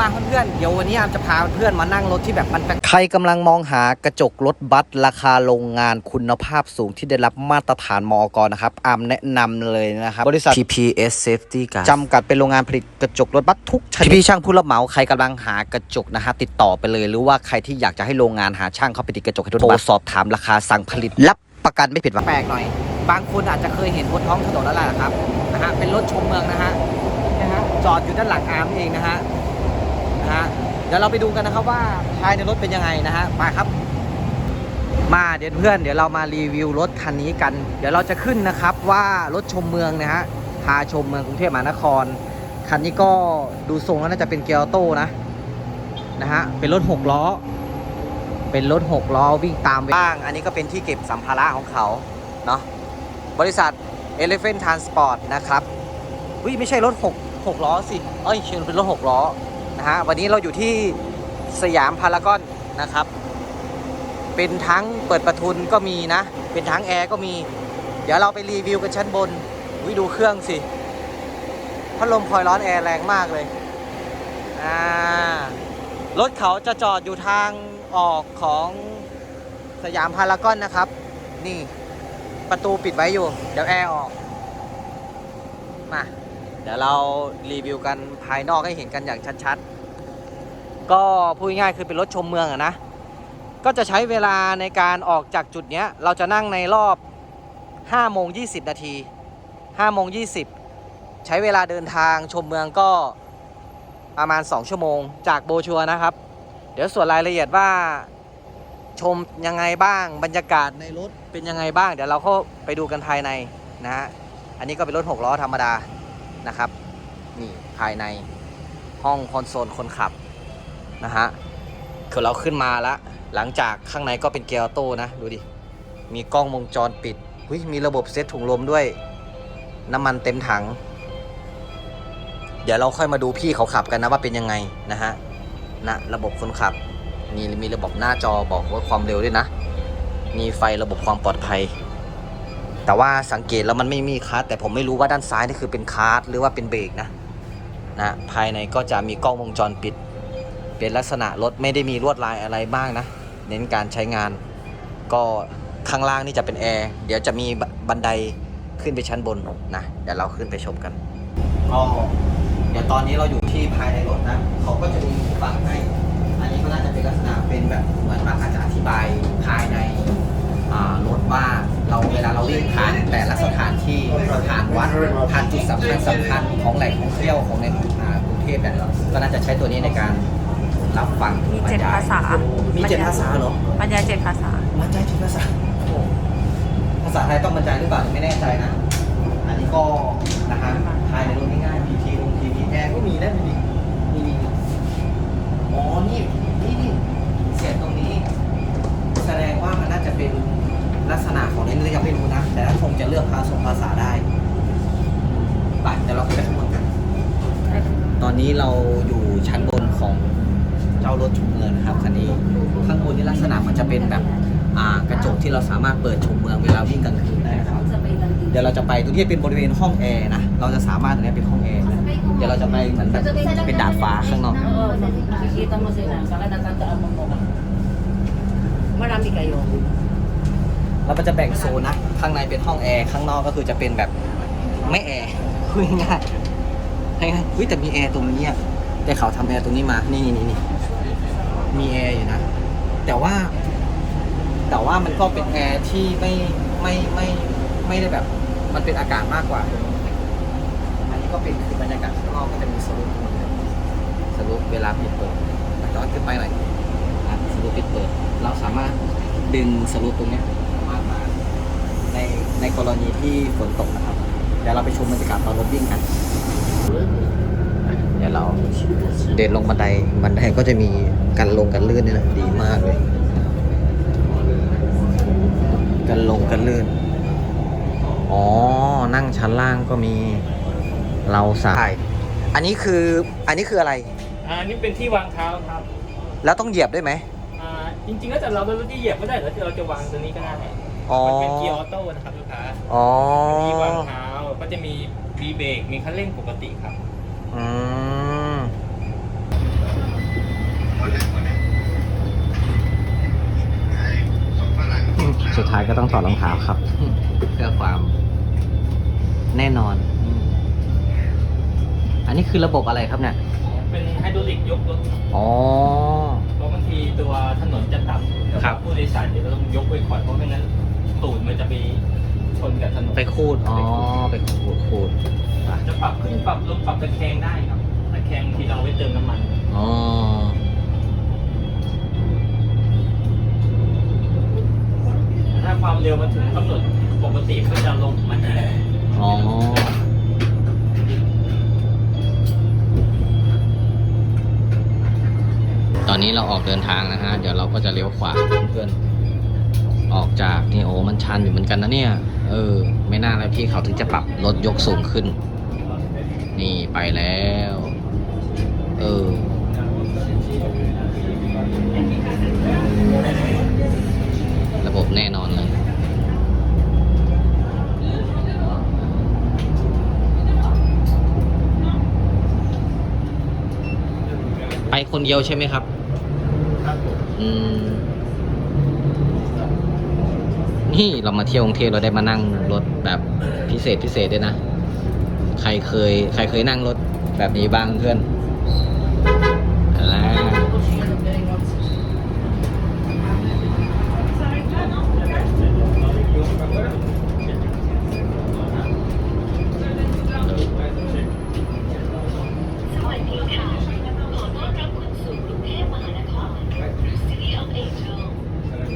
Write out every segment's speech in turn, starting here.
มาเพื่อนๆเดี๋ยววันนี้อามจะพาเพื่อนมานั่งรถที่แบบมันแปลกใครกำลังมองหากระจกรถบัสราคาโรงงานคุณภาพสูงที่ได้รับมาตรฐานมอกนะครับอามแนะนำเลยนะครับบริษัท TPS Safety Guard จำกัดเป็นโรงงานผลิตกระจกรถบัสทุกชนิดพี่ช่างผู้รับเหมาใครกำลังหากระจกนะฮะติดต่อไปเลย หรือว่าใครที่อยากจะให้โรงงานหาช่างเข้าไปติดกระจกให้รถบัสสอบถามราคาสั่งผลิตรับประกันไม่ผิดหวังแปลกหน่อย บางคนอาจจะเคยเห็นบนท้องถนนแล้วล่ะครับนะฮะเป็นรถชมเมืองนะฮะนะฮะจอดอยู่ด้านหลังอาร์มเองนะฮะนะฮะ เดี๋ยวเราไปดูกันนะครับว่าภายในรถเป็นยังไงนะฮะมาครับ มาเดี๋ยวเพื่อนเดี๋ยวเรามารีวิวรถคันนี้กัน เดี๋ยวเราจะขึ้นนะครับว่ารถชมเมืองนะฮะพาชมเมืองกรุงเทพมหานคร คันนี้ก็ดูทรงแล้วน่าจะเป็นเกียร์ออโต้นะนะฮะเป็นรถหกล้อ เป็นรถหกล้อวิ่งตามบ้าง อันนี้ก็เป็นที่เก็บสัมภาระของเขาเนาะบริษัท Elephant Transport นะครับวิไม่ใช่รถ6 6ล้อสิเอ้ยเชิญเป็นรถ6ล้อ นะฮะวันนี้เราอยู่ที่สยามพารากอนนะครับ เป็นทั้งเปิดประทุนก็มีนะ เป็นทั้งแอร์ก็มี เดี๋ยวเราไปรีวิวกันชั้นบนวิดูเครื่องสิพัดลมคอยร้อนแอร์แรงมากเลยอ่ารถเขาจะจอดอยู่ทางออกของสยามพารากอนนะครับ นี่ประตูปิดไว้อยู่ เดี๋ยวแอร์ออก มา ดี๋ยวเรารีวิวกันภายนอกให้เห็นกันอย่างชัดๆ ก็พูดง่ายๆคือเป็นรถชมเมืองอะนะ ก็จะใช้เวลาในการออกจากจุดเนี้ยเราจะนั่งในรอบ5โมง20 นาที5โมง20 ใช้เวลาเดินทางชมเมืองก็ประมาณ 2 ชั่วโมง จากโบชัวนะครับ เดี๋ยวส่วนรายละเอียดว่าชมยังไงบ้างบรรยากาศในรถเป็นยังไงบ้าง เดี๋ยวเราเข้าไปดูกันภายในนะฮะอันนี้ก็เป็นรถ 6 ล้อธรรมดา นะครับ นี่ภายในห้องคอนโซลคนขับนะฮะคือเราขึ้นมาแล้วหลังจากข้างในก็เป็นเกียร์ออโต้นะดูดิมีกล้องวงจรปิดหุยมีระบบเซ็ตถุงลมด้วย น้ำมันเต็มถัง เดี๋ยวเราค่อยมาดูพี่เขาขับกันนะว่าเป็นยังไงนะฮะนะระบบคนขับมีมีระบบหน้าจอบอกว่าความเร็วด้วยนะ มีไฟระบบความปลอดภัย แต่ว่าสังเกตแล้วมันไม่มีคาร์ดแต่ผมไม่รู้ว่าด้านซ้ายนี่คือเป็นคาร์ดหรือว่าเป็นเบรกนะนะภายในก็จะมีกล้องวงจรปิด เป็นลักษณะรถไม่ได้มีลวดลายอะไรบ้างนะ เน้นการใช้งาน ก็ข้างล่างนี่จะเป็นแอร์เดี๋ยวจะมีบันไดขึ้นไปชั้นบนนะเดี๋ยวเราขึ้นไปชมกันก็เดี๋ยวตอนนี้เราอยู่ที่ภายในรถนะเขาก็จะมีหูฟังให้ อันนี้ก็น่าจะเป็นลักษณะเป็นแบบเหมือนว่าอาจจะอธิบายภายในรถว่า เราเวลาเราวิ่งผ่านแต่ละสถานที่ผ่านวัดผ่านจุดสำคัญสำคัญของแหล่งท่องเที่ยวของในอ่ากรุงเทพเนี่ยก็น่าจะใช้ตัวนี้ในการรับฟังมีเจ็ดบรรยยภาษา มีเจ็ดภาษาเหรอบรรยายเจ็ดภาษาบรรยายเจ็ดภาษาโอ้ภาษาไทยต้องบรรยายหรือเปล่าไม่แน่ใจนะ อันนี้ก็นะฮะภายในรถง่ายๆมีทีวงทีวีแอร์ก็มีนะมีมีมีอ๋อนี่นี่นี่เสียงตรงนี้ แสดงว่ามันน่าจะเป็น ลักษณะของเล่นยังไม่รู้นะ แต่คงจะเลือกภาษาภาษาได้ไปเดี๋ยวเราไปข้างบนกัน ตอนนี้เราอยู่ชั้นบนของเจ้ารถชมเมืองนะครับคันนี้ข้างบนนี่ลักษณะมันจะเป็นแบบอ่ากระจกที่เราสามารถเปิดชมเมืองเวลาวิ่งกลางคืนได้นะครับ เดี๋ยวเราจะไปตรงที่เป็นบริเวณห้องแอร์นะ เราจะสามารถตรงนี้เป็นห้องแอร์นะเดี๋ยวเราจะไปเหมือนแบบเป็นดาดฟ้าข้างนอก Oo, nakikita แล้วมันจะแบ่งโซนนะ ข้างในเป็นห้องแอร์ ข้างนอกก็คือจะเป็นแบบไม่แอร์พูดง่ายๆง่ายๆเฮ้ยแต่มีแอร์ตรงนี้อะแต่เขาทำแอร์ตรงนี้มา นี่นี่นี่มีแอร์อยู่นะ แต่ว่า แต่ว่ามันก็เป็นแอร์ที่ไม่ไม่ไม่ไม่ได้แบบ มันเป็นอากาศมากกว่า อันนี้ก็เป็นคือบรรยากาศข้างนอกก็จะมีสรุปตรงนี้สรุปเวลาปิดเปิดย้อนขึ้นไปหน่อยสรุปปิดเปิด เราสามารถดึงสรุปตรงเนี้ยสามารถมา ในในกรณีที่ฝนตกนะครับ เดี๋ยวเราไปชมบรรยากาศตอนรถวิ่งกัน เดี๋ยวเราเดินลงบันไดบันไดก็จะมีกันลงกันลื่นเนี่ยนะดีมากเลย กันลงกันลื่น อ๋อ นั่งชั้นล่างก็มีเราสายอันนี้คืออันนี้คืออะไร อ่านี่เป็นที่วางเท้าครับ แล้วต้องเหยียบด้วยไหมอ่าจริงๆแล้วแต่เราไม่รู้ที่เหยียบก็ได้แล้วเราจะวางตรงนี้ก็ได้ มันเป็นกีออโต้นะครับลูกค้าอ๋อมีวางเท้าก็จะมีมีเบรกมีคันเร่งปกติครับ อืมสุดท้ายก็ต้องถอดรองเท้าครับ เพื่อความแน่นอนอันนี้คือระบบอะไรครับเนี่ย เป็นไฮดรอลิกยกรถอ๋อ เพราะบางทีตัวถนนจะต่ำครับผู้โดยสารเดี๋ะต้องยกไปขก่อนเพราะไม่งั้น ตูดมันจะไปชนกับถนนไปคูดอ๋อไปขูดขูดอะจะปรับขึ้นปรับลงปรับตะแคงได้ครับตะแคงที่เราไว้เติมน้ำมันอ๋อถ้าความเร็วมันถึงกำหนดปกติก็จะลงมันเองอ๋อตอนนี้เราออกเดินทางนะฮะ เดี๋ยวเราก็จะเลี้ยวขวาเพื่อนๆ ออกจากนี่โอ้มันชันอยู่เหมือนกันนะเนี่ย เออ ไม่น่าเลยพี่เขาถึงจะปรับรถยกสูงขึ้น นี่ไปแล้ว เออระบบแน่นอนเลย ไปคนเดียวใช่ไหมครับ อืม นี่เรามาเที่ยวกรุงเทพเราได้มานั่งรถแบบพิเศษพิเศษด้วยนะ ใครเคย ใครเคยนั่งรถแบบนี้บ้างเพื่อนแล้ว สวัสดีค่ะ ขอต้อนรับคุณสู่กรุงเทพมหานคร City of Angel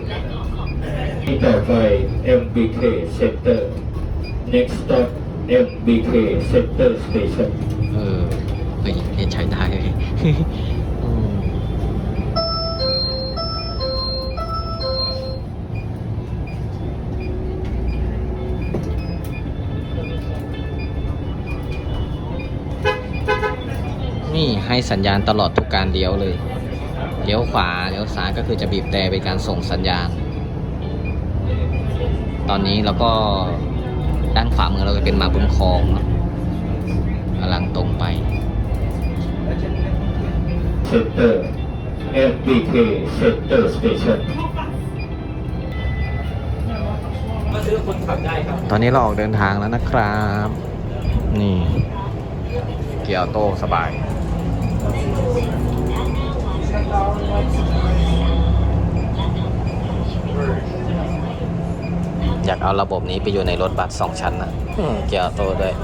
และขอขอบคุณ ที่ ต่อไป MBK Center next stop MBK Center Station เออเฮ้ยเรียใช้ได้เลยอืมนี่ให้สัญญาณตลอดทุกการเลี้ยวเลย เลี้ยวขวา เลี้ยวซ้ายก็คือจะบีบแต่เป็นการส่งสัญญาณ ตอนนี้เราก็ด้านขวามือเราจะเป็นมาบุญคลองเนอะกำลังตรงไป Center MBK Center Station ก็ซื้อคนขับได้ครับตอนนี้เราออกเดินทางแล้วนะครับ นี่ เกียร์ออโต้สบาย อยากเอาระบบนี้ไปอยู่ในรถบัสสองชั้นนะอืมเกียร์ออโต้ด้วย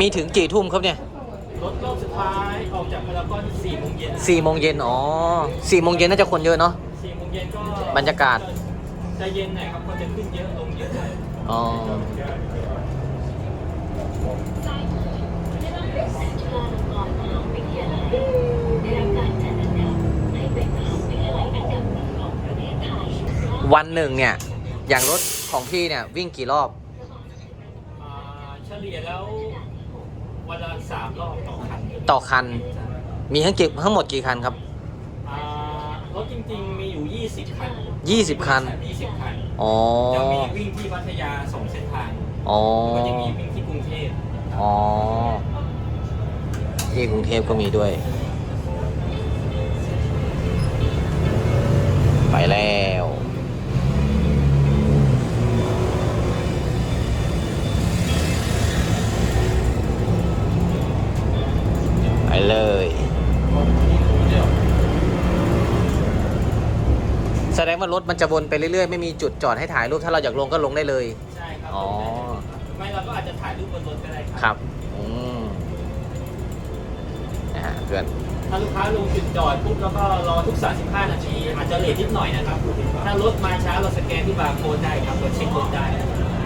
มีถึงกี่ทุ่มครับเนี่ยรถรอบสุดท้ายออกจากพารากอนสี่โมงเย็นสี่โมงเย็นอ๋อสี่โมงเย็นน่าจะคนเยอะเนาะสี่โมงเย็นก็บรรยากาศจะเย็นหน่อยครับก็จะขึ้นเยอะลงเยอะหน่อยอ๋อ วันหนึ่งเนี่ย อย่างรถของพี่เนี่ยวิ่งกี่รอบ อ่าเฉลี่ยแล้ววันละสามรอบต่อคันต่อคัน มีทั้งกี่ทั้งหมดกี่คันครับ อ่ารถจริงๆ มีอยู่ 20 คัน20คัน 20 คัน อ๋อ จะมีวิ่งที่พัทยาสองเส้นทางอ๋อก็จะมีวิ่งที่กรุงเทพอ๋อ ที่กรุงเทพก็มีด้วย มันจะวนไปเรื่อยๆ ไม่มีจุดจอดให้ถ่ายรูป ถ้าเราอยากลงก็ลงได้เลย ใช่ครับอ๋อ ไม่เราก็อาจจะถ่ายรูปบนรถก็ได้ครับอืมนะฮะเพื่อน ถ้าลูกค้าลงจุดจอดปุ๊บแล้วก็รอทุก 35 นาทีอาจจะเลทนิดหน่อยนะครับถ้ารถมาช้าเราสแกนที่บาร์โค้ดได้ครับเราเช็ครถได้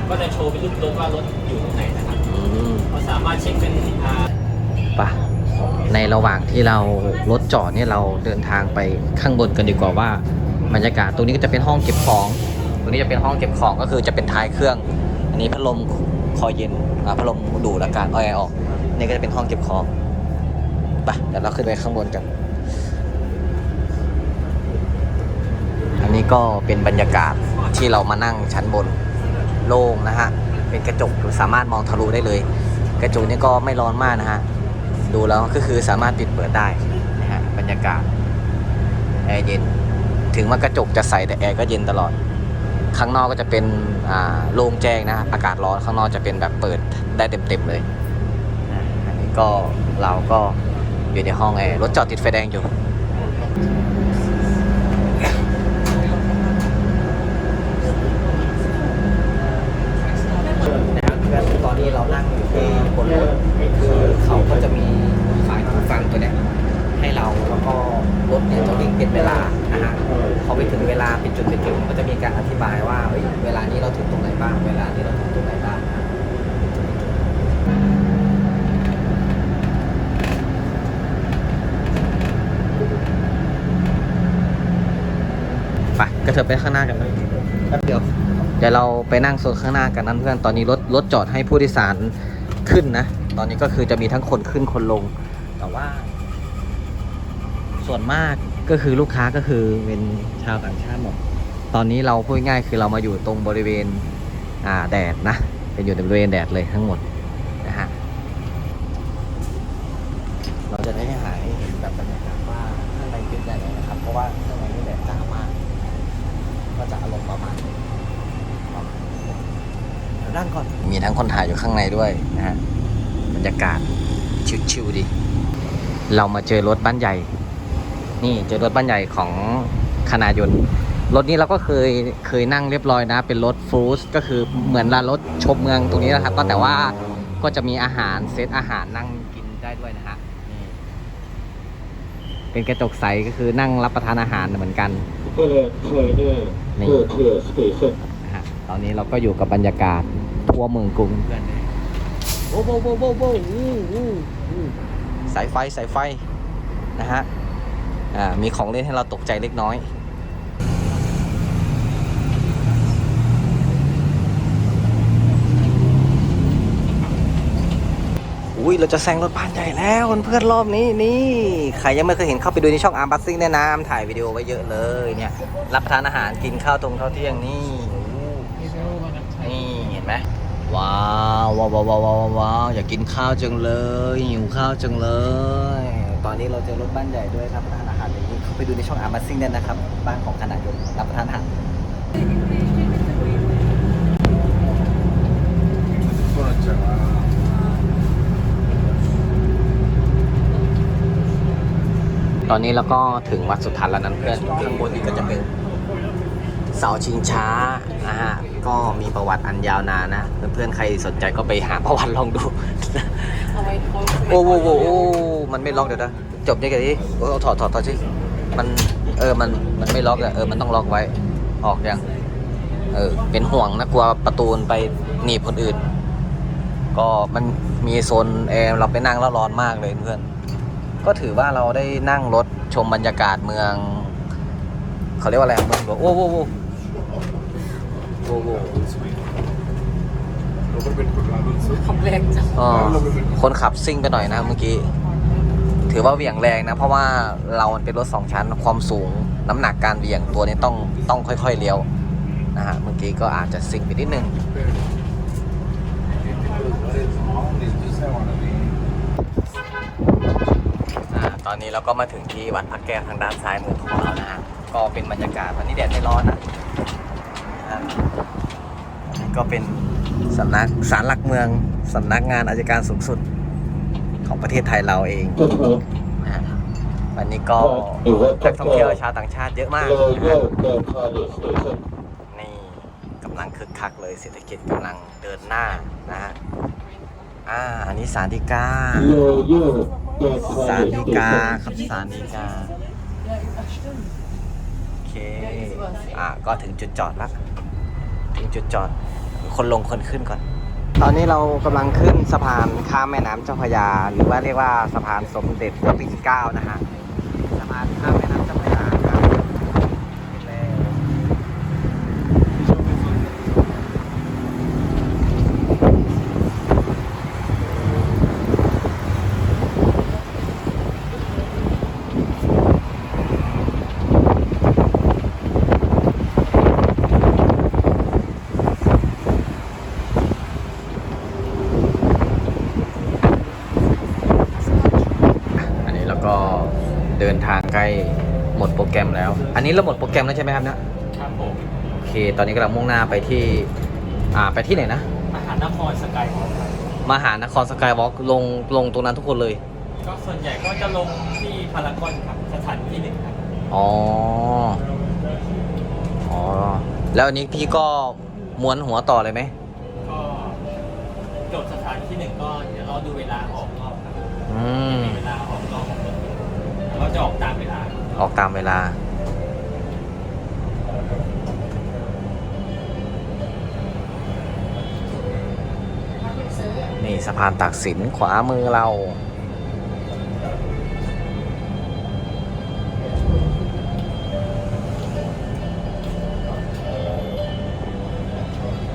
ก็จะโชว์เป็นรูปรถว่ารถอยู่ตรงไหนนะครับอืม เราสามารถเช็คเป็นอ่า ปะในระหว่างที่เรารถจอดเนี่ยเราเดินทางไปข้างบนกันดีกว่าว่า บรรยากาศตรงนี้ก็จะเป็นห้องเก็บของ ตรงนี้จะเป็นห้องเก็บของก็คือจะเป็นท้ายเครื่อง อันนี้พัดลมคอยเย็นพัดลมดูดอากาศเอาแอร์ออกนี่ก็จะเป็นห้องเก็บของไปเดี๋ยวเราขึ้นไปข้างบนกัน อันนี้ก็เป็นบรรยากาศที่เรามานั่งชั้นบนโล่งนะฮะ เป็นกระจกสามารถมองทะลุได้เลย กระจกนี่ก็ไม่ร้อนมากนะฮะ ดูแล้วก็คือสามารถปิดเปิดได้นะฮะบรรยากาศแอร์เย็น ถึงว่ากระจกจะใสแต่แอร์ก็เย็นตลอด ข้างนอกก็จะเป็นโล่งแจ้งนะ อากาศร้อนข้างนอกจะเป็นแบบเปิดได้เต็มๆเลยอันนี้ก็เราก็อยู่ในห้องแอร์รถจอดติดไฟแดงอยู่ นะครับเพื่อนตอนนี้เรานั่งอยู่ที่บนรถคือเขาก็จะมีสายหูฟังตัวเนี้ยให้เราแล้วก็รถเนี่ยจะวิ่งเป็นเวลานะฮะพอไปถึงเวลาเป็นจุดเป็นจุดมันก็จะมีการอธิบายว่าเฮ้ยเวลานี้เราถึงตรงไหนบ้าง เวลานี้เราถึงตรงไหนบ้างนะ ไปกระไปข้างหน้ากันไหมแป๊บเดียว เดี๋ยวเราไปนั่งโซนข้างหน้ากันนั้นเพื่อน ตอนนี้รถรถจอดให้ผู้โดยสารขึ้นนะ ตอนนี้ก็คือจะมีทั้งคนขึ้นคนลง แต่ว่า ส่วนมากก็คือลูกค้าก็คือเป็นชาวต่างชาติหมด ตอนนี้เราพูดง่ายคือเรามาอยู่ตรงบริเวณอ่าแดดนะ เป็นอยู่ในบริเวณแดดเลยทั้งหมดนะฮะ เราจะได้หายเห็นแบบบรรยากาศว่าข้างในเป็นยังไงนะครับ เพราะว่าข้างในนี่แดดจ้ามาก ก็จะอารมณ์ประมาณนี้ เดี๋ยว นั่งก่อน มีทั้งคนถ่ายอยู่ข้างในด้วยนะฮะบรรยากาศชิวๆดี เรามาเจอรถบ้านใหญ่ นี่เจอรถบ้านใหญ่ของคณายนต์รถนี้เราก็เคยเคยนั่งเรียบร้อยนะ เป็นรถฟรูสก็คือเหมือนร้านรถชมเมืองตรงนี้นะครับ ก็แต่ว่าก็จะมีอาหารเซตอาหารนั่งกินได้ด้วยนะฮะนี่เป็นกระจกใสก็คือนั่งรับประทานอาหารเหมือนกัน Bullet Trainer Này. Berkeley Station นะฮะต อนนี้เราก็อยู่กับบรรยากาศทั่วเมืองกรุงเพื่อนโอ้โหโอ้โหโอ้โหอู้อู้อู้สายไฟสายไฟนะฮะอ่ามีของเล่นให้เราตกใจเล็กน้อยอุ้ยเราจะแซงรถบ้านใหญ่แล้วเพื่อนรอบนี้นี่ใครยังไม่เคยเห็นเข้าไปดูในช่องอาร์บัสซิ่งแนะนำถ่ายวิดีโอไว้เยอะเลยเนี่ย รับประทานอาหารกินข้าวตรงข้าวเที่ยงนี่ ว้าวว้าวว้าวว้าวว้าวว้าวอยากกินข้าวจังเลยหิวข้าวจังเลย ตอนนี้เราเจอรถบ้านใหญ่ด้วยรับประทานอาหารอย่างนี้เข้าไปดูในช่องอาร์บัสซิ่งเนี่ยนะครับ บ้านของขนาดยนต์รับประทานอาหารตอนนี้เราก็ถึงวัดสุทัศน์แล้วนั้นเพื่อนข้างบนนี้ก็จะเป็นเสาชิงช้านะฮะ ก็มีประวัติอันยาวนานนะ เพื่อนๆใครสนใจก็ไปหาประวัติลองดู เอาไว้เขาโอ้โหโอ้โหโอ้มันไม่ล็อกเดี๋ยวนะจบยังไงดิโอ้เอาถอดถอดถอดสิมันเออมันมันไม่ล็อกอะเออมันต้องล็อกไว้ ออกยังเออเป็นห่วงนะกลัวประตูมันไปหนีบคนอื่น ก็มันมีโซนแอร์เราไปนั่งแล้วร้อนมากเลยเพื่อน ก็ถือว่าเราได้นั่งรถชมบรรยากาศเมือง เขาเรียกว่าอะไรเมืองหลวงโอ้โหโอ้โห โอ้โหคอมเพล็กซ์จ้ะอ๋อคนขับซิ่งไปหน่อยนะเมื่อกี้ ถือว่าเหวี่ยงแรงนะ เพราะว่าเรามันเป็นรถสองชั้นความสูงน้ำหนักการเหวี่ยงตัวนี้ต้องต้องค่อย ๆเลี้ยวนะฮะเมื่อกี้ก็อาจจะซิ่งไปนิดนึงตอนนี้เราก็มาถึงที่วัดพระแก้วทางด้านซ้ายมือของเรานะฮะก็เป็นบรรยากาศวันนี้แดดไม่ร้อนนะ นนี้ก็เป็นสำนักศาลหลักเมืองสำนักงานอายการสูงสุดของประเทศไทยเราเองนะฮะวันนี้ก็นักท่องเที่ยวชาวต่างชาติเยอะมากนะฮะนี่กำลังคึกคักเลยเศรษฐกิจกำลังเดินหน้านะฮะอ่าอันนี้สารดีกาสารดีกาครับสารดีกาโอเคอ่าก็ถึงจุดจอดแล้ว ถึงจุดจอด คนลงคนขึ้นก่อน ตอนนี้เรากำลังขึ้นสะพานข้ามแม่น้ำเจ้าพระยา หรือว่าเรียกว่าสะพานสมเด็จพระปิ่นเกล้านะฮะสะพานข้ามแม่น้ำเจ้าพระยาครับเห็นแล้ว อันนี้ เราก็เดินทางใกล้หมดโปรแกรมแล้ว อันนี้เราหมดโปรแกรมแล้วใช่ไหมครับเนี่ยครับผมโอเค ตอนนี้กำลังมุ่งหน้าไปที่อ่าไปที่ไหนนะ มหานครสกายวอล์กครับมหานครสกายวอล์กลงลงตรงนั้นทุกคนเลย ก็ส่วนใหญ่ก็จะลงที่พารากอนครับสถานที่หนึ่งครับอ๋ออ๋อแล้วอันนี้พี่ก็ม้วนหัวต่อเลยไหมก็จบสถานที่หนึ่งก็เดี๋ยวรอดูเวลาออกรอบครับอืม จะออกตามเวลา ออกตามเวลา นี่สะพานตากสินขวามือเรา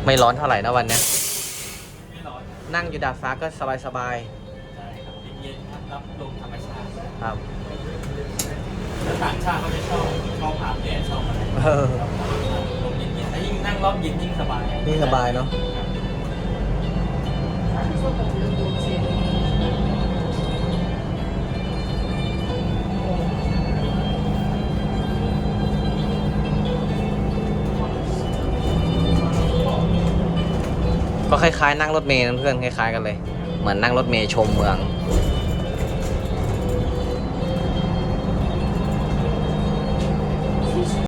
ไม่ร้อนเท่าไหร่นะวันเนี้ยไม่ร้อนนั่งอยู่ดาดฟ้าก็สบายสบายใช่ครับเย็นๆครับรับลมธรรมชาติๆครับแล้ว ต่างชาติเขาจะชอบชอบอาบแดดชอบอะไรเออลมเย็นๆถ้ายิ่งนั่งรอบเย็นยิ่งสบายยิ่งสบายเนอะครับก็คล้ายๆ นั่งรถเมล์นะเพื่อนคล้ายๆกันเลย เหมือนนั่งรถเมล์ชมเมืองค